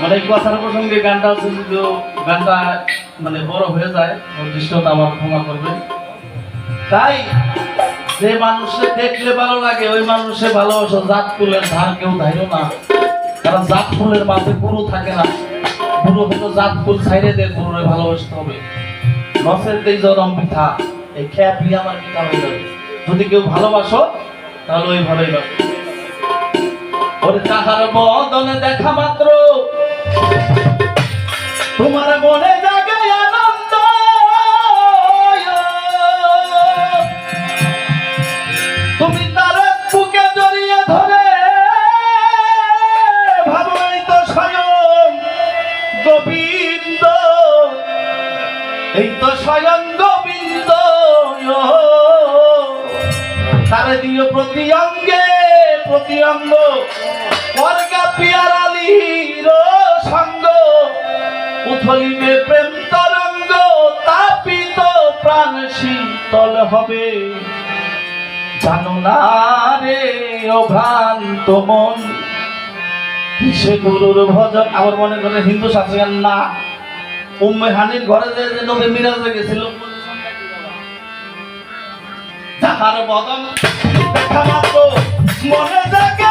মানে কথার প্রসঙ্গে গানটা আছে কিন্তু গানটা মানে বড় হয়ে যায় দৃশ্যটা আমার ক্ষমা করবে তাই যে মানুষে দেখলে ভালো লাগে, ওই মানুষে ভালোবাসো, জাত ফুলের ধান কেউ ধাইরো না। কারণ জাত ফুলের মাঝে পুরো থাকে না। পুরো হলো জাত ফুল ছাইরে দিয়ে পুরো ভালোবাসতে হবে। নসের দেই জরম পিঠা এই খেয়া পিঠা আমার পিঠা হয়ে যাবে। যদি কেউ ভালোবাসো, তাহলে ওই ভালোই বাসো ওরে তাহার বদনে দেখা মাত্র তোমার মনে জাগে আনন্দ। তুমি তার বুকে জড়িয়ে ধরে। ভাবই তো স্বয়ং গোবিন্দ। এই তো স্বয়ং গোবিন্দ। তারে দিও প্রতি অঙ্গে, প্রতি অঙ্গ। পিয়ারালির সঙ্গ উথলিবে প্রেম তরঙ্গ তাপিত প্রাণ শীতল হবে। জানো না রে অভ্রান্ত মন সে গুরুর ভজন? আবার মনে করে হিন্দু শাস্ত্রে না। উম্মে হানির ঘরে যে যে নবী মিরাজে গেছিল, যাহার বদন দেখা মাত্র, মনে জাগে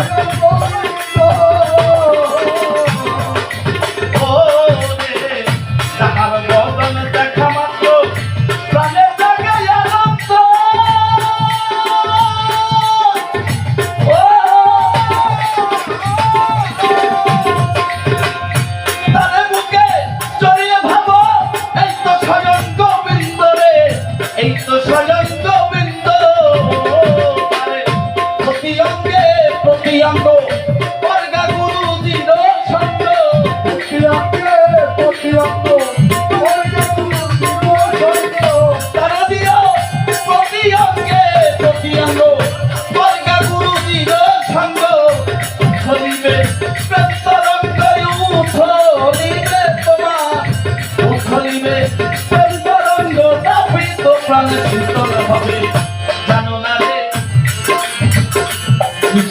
Oh,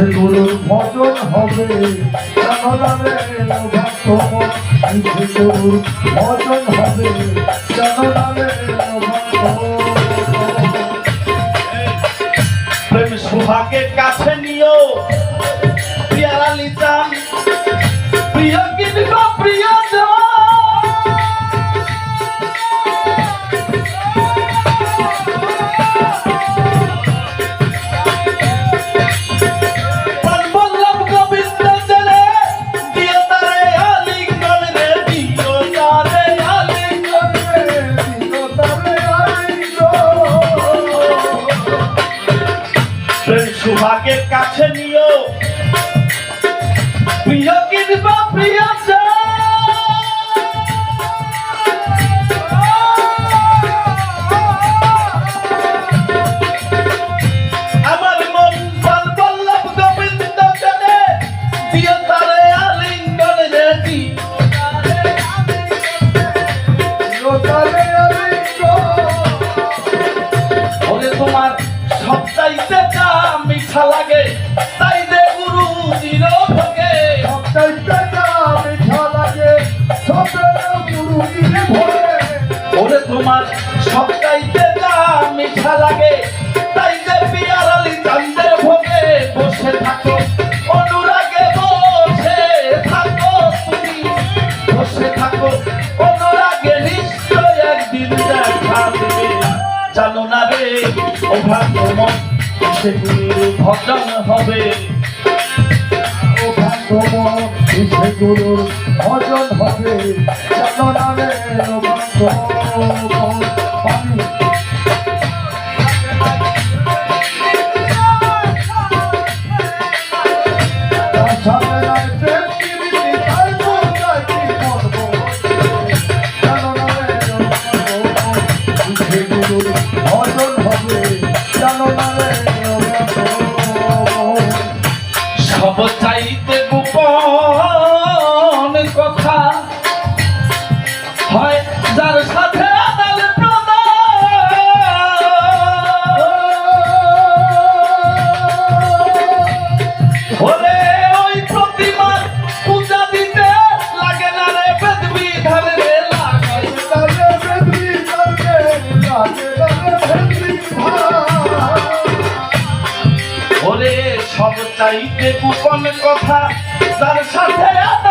সে গুরু ভজন হবে ভজন হবে। তোমার সব চাইতে মিঠা লাগে। তাই গুরু দিন ভোগে। সব চাইতে মিঠা লাগে সব গুরু দিন ভোগে। ওরে সব চালো না রে, ও ভাগ্যমন সেগুলি ভজন হবে? ও ভাগ্যমন সেগুলোর ভজন হবে। চালো না রে, ও ভাগ্যমন সব চাইতে গোপন কথা তার সাথে এত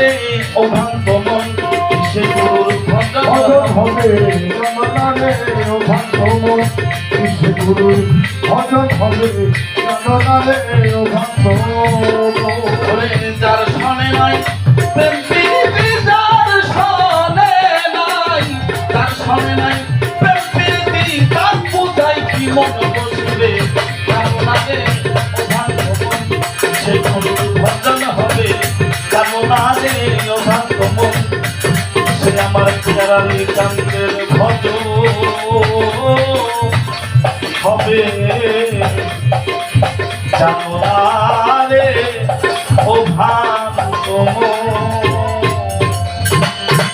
হবে অভাঙ্গমন সে গুরুর ভজন হবে রমদানে অভাঙ্গমন সে গুরুর ভজন হবে রমদানে অভাঙ্গমন কান্দের ভজ হবে চামড়ারে ও ভাব